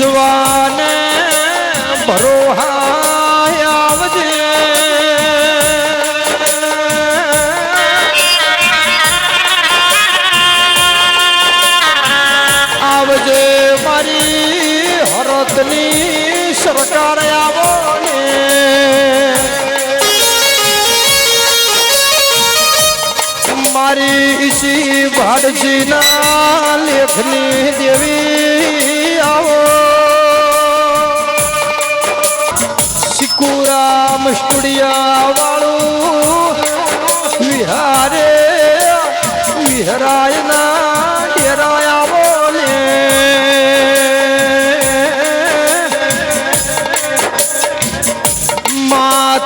વિશ્વાને ભરોહા આવજે. આવજે મારી હરતની સરકાર આવો ને મારી ઈશી ભાડજીના લેખની દેવી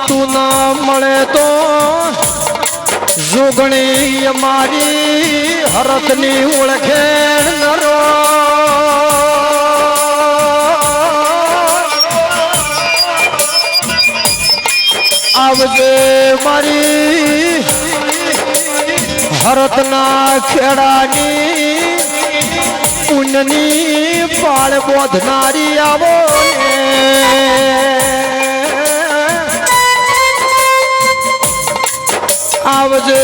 માતું ના મળે તો જોગણી અમારી હરતની ઓળખે નરો. આવજે મારી હરતના ખેડાની પુણ્યની પાળ બોધનારી આવો આવજે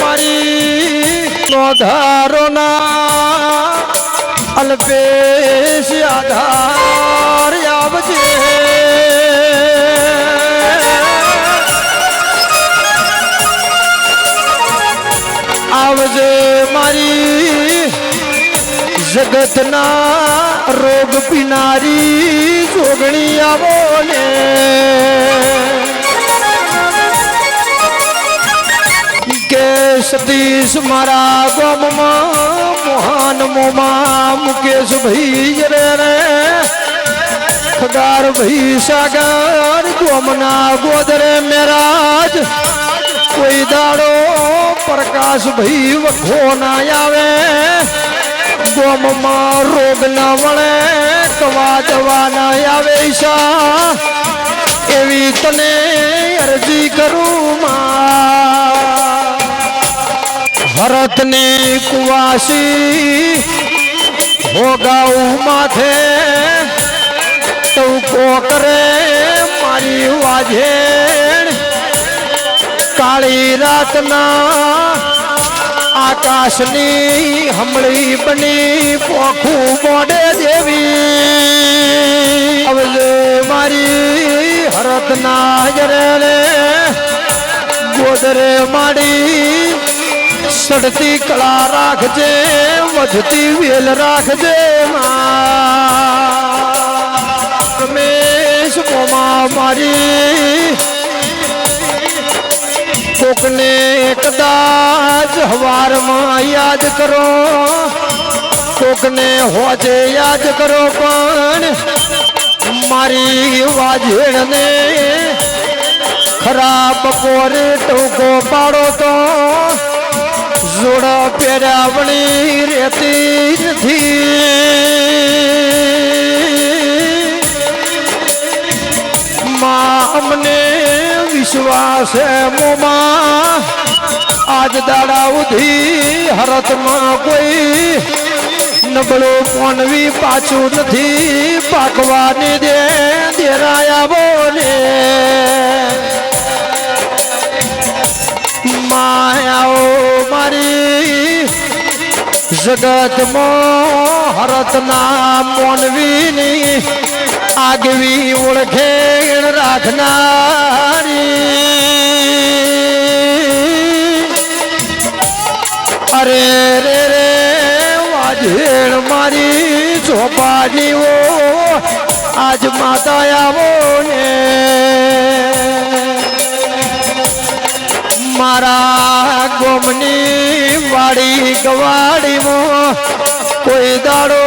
મારી નોધારોના અલ્પેશ આધાર આવજે. આવજે મારી જગતના રોગ પીનારી જોગણી આવો ને. સતીશ મારા ગમમાં મોહન મોમા મુકેશ ભાઈ રે રે. ખગાર ભાઈ સાગર ગોમના ગોદરે મેરાજ. કોઈ દાડો પ્રકાશ ભાઈ વખો ના આવે. ગોમમાં રોગ ના વળે કવા દવા ના આવે ઈશા. એવી તને અરજી કરું માં. ભરતને કુવાસી ભોગાઉ માથે ટૂંકો કરે મારી વાજેણ. કાળી રાતના આકાશની હમળી બની પોખું મોડે દેવી. હવે મારી હરતના જરે ગોદરે માડી સડતી કળા રાખજે, વધતી વેલ રાખજે રમેશ મોમા મારી, કોકને કદાચ હવારમાં યાદ કરો, કોકને હોજે યાદ કરો પણ મારી વાજેણને ખરાબ કોરે ટોકો પાડો તો જોડા પહેરાવણી રેતી નથી. અમને વિશ્વાસ મોમાં. આજ દાડા ઉધી હરતમાં કોઈ નબળો પોનવી પાછું નથી. પાકવાની દે, દેરાયા બોલે. માયાઓ મારી જગતમાં હરતના મોનવીની આગવી ઓળખેણ રાખનારી. અરે રે રે વાજેણ મારી ચોપાડીઓ આજ માતા આવો. મારા ગોમની વાડી ગવાડીમાં કોઈ દાડો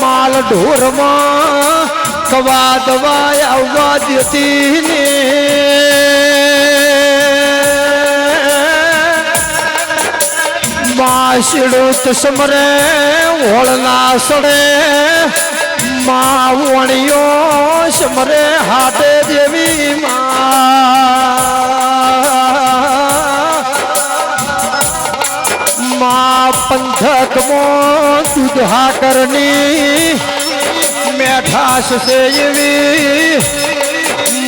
માલ ઢોરમાં કવા દવા આવવા દેતી ને. માસડું સમરે હોળના સડે માં વણિયો સમરે હાટે દેવી માં. પંથકમાં દૂધા કરની મેઠાશ છે એવી.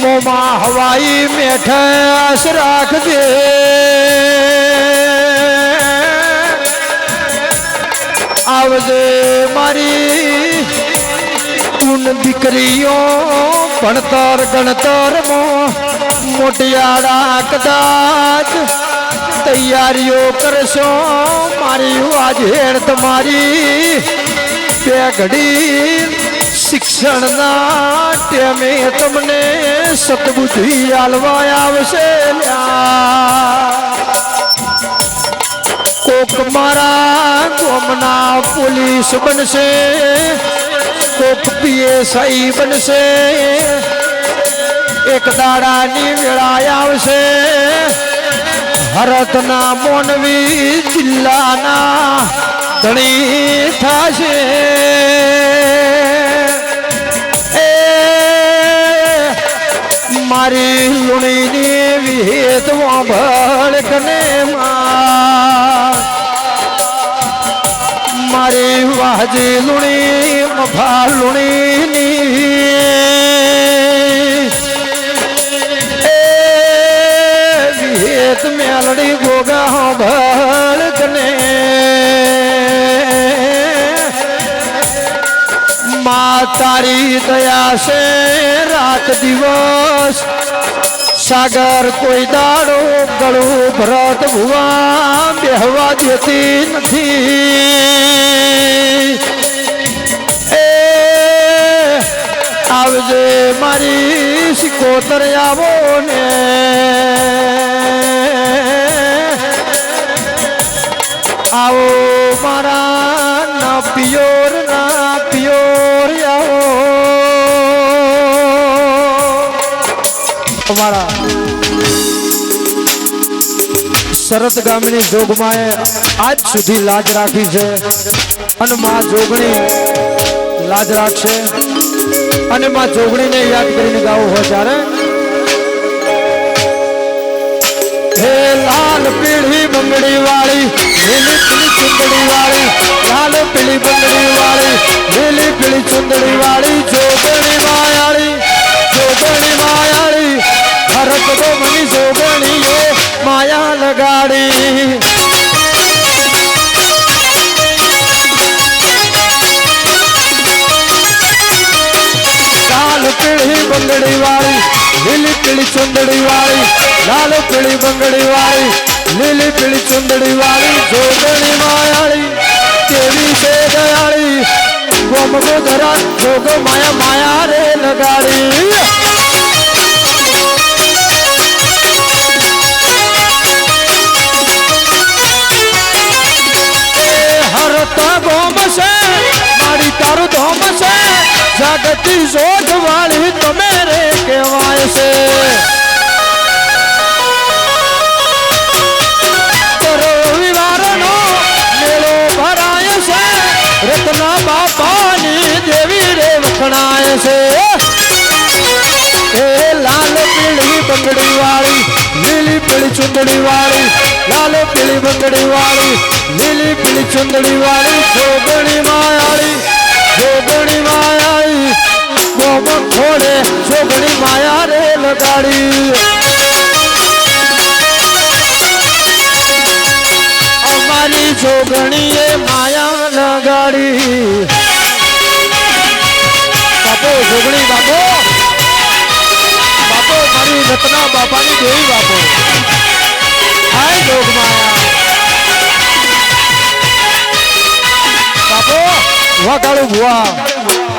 મોમાં હવાઈ મેઠાશ રાખજે. આવજે મારી. તું દીકરીઓ ભણતર ગણતરમાં મોટિયાળા કદાચ તૈયારીઓ કરશો? મારી વાજેડ તમારી. બે ઘડી શિક્ષણના ટેમે તમને સતબુદ્ધિ આલવા આવશે કોક મારા ગોમના પોલીસ બનશે. કોક પીએસઆઈ બનશે. એક દાડાની વેળા આવશે. હરતના મોનવી જિલ્લાના ધણી થશે. એ મારી લુણીની વિહેત ભળકને મારી વાજી લુણી મફા લુણીની વિહેત મેલડી ગોગા ભળકને મા તારી દયા છે રાત દિવસ. સાગર કોઈ દાડો ગળું ભરત ભુવા બેહવા દેતી નથી. એ આવજે મારી સિકોતર આવો મારા ના પિયોર ના પિયોર અમારા શરદ ગામની જોગમાએ આજ સુધી લાજ રાખી છે અને માં જોગણી લાજ રાખશે અને માં જોગણીને યાદ કરીને ગાવું હોય ત્યારે હે લાલ પીળી બંગડી વાળી, લીલી પીળી ચુંદડી વાળી, લાલ પીળી બંગડી વાળી, લીલી પીળી ચુંદડી વાળી, જોગણી માયાળી જોગણી માયાળી, ભરત તો મની જોગણીએ માયા લગાડી. લાલ પીળી બંગડી વાળી લીલી પીળી ચુંદડી વાળી, લાલ પીળી બંગડી વાળી, લીલી પીળી ચુંદડી વાળી, જોગણી માયાળી, કેવી છે દયાળી? ગોમ ગોધરા જોગ માયા માયા રે લગાડી. હરતા ગોમ છે, મારી તારું ધોમ છે. જાગતી શોધ વાળી તમે રે કહેવાય છે. રવિવારનો વિવારનો મેળો ભરાય છે. રત્ના બાપાની દેવી રે વખણાય છે. એ લાલ પીળી બંગડી વાળી, લીલી પીળી ચુંદડી વાળી, લાલ પીળી બંગડી વાળી, લીલી પીળી ચુંદડી વાળી જોગણી માયા લગાડી. અમારી જોગણીએ માયા લગાડી. બાપો, જોગણી બાપો. બાપો, મારી રત્ના બાપાની દેવી બાપો. હાય જોગમાયા બાપો વાગાડું ભુવા.